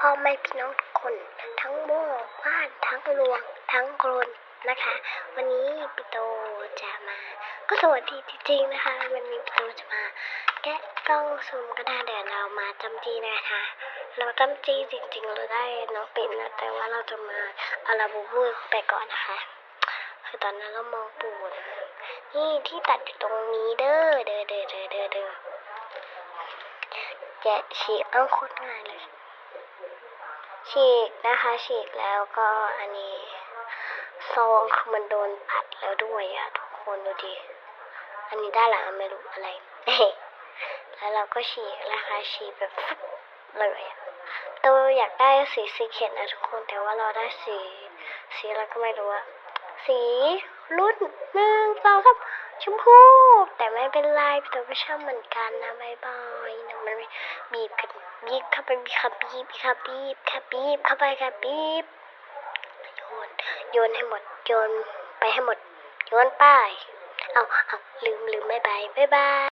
พ่อแม่พี่น้องทุกคน ทั้งหมู่บ้านทั้งรวง ทั้งคนนะคะ วันนี้ปิโตจะมา ก็สวัสดีจริงๆนะคะ วันนี้ปิโตจะมา แกะกล้องซูมก็ได้เดี๋ยวเรามาจำจีนะคะ เราจำจีจริงๆเราได้น้องปิ่นนะแต่ว่าเราจะมาเอาลาบูบูไปก่อนนะคะ คือตอนนั้นเรามองปูนะนี่ที่ตัดอยู่ตรงนี้เด้อเด้อเด้อเด้อเด้อเด้อแกะฉีกเอาโคตรง่ายเลย ฉีกนะคะฉีกแล้วก็อันนี้ซองคือมันโดนตัดแล้วด้วยอะทุกคนดูดิ อันนี้ได้านหละไม่รู้อะไร แล้วเราก็ฉีกนะคะฉีกแบบฟึ๊บเลยอะตัวอยากได้สีสีเขียนนะทุกคนแต่ว่าเราได้สี สีอะไรก็ไม่รู้อะสีรุ่นหนึ่งสองสาม ชมพูแต่ไม่เป็นไรแต่ก็ชอบเหมือนกันนะบายบายนะมันบีบกันบีบเข้าไปบีบค่ะบีบค่ะบีบค่ะบีบเข้าไปค่ะบีบโยนโยนให้หมดโยนไปให้หมดโยนไปเอาเอาลืมลืมบายบายบายบาย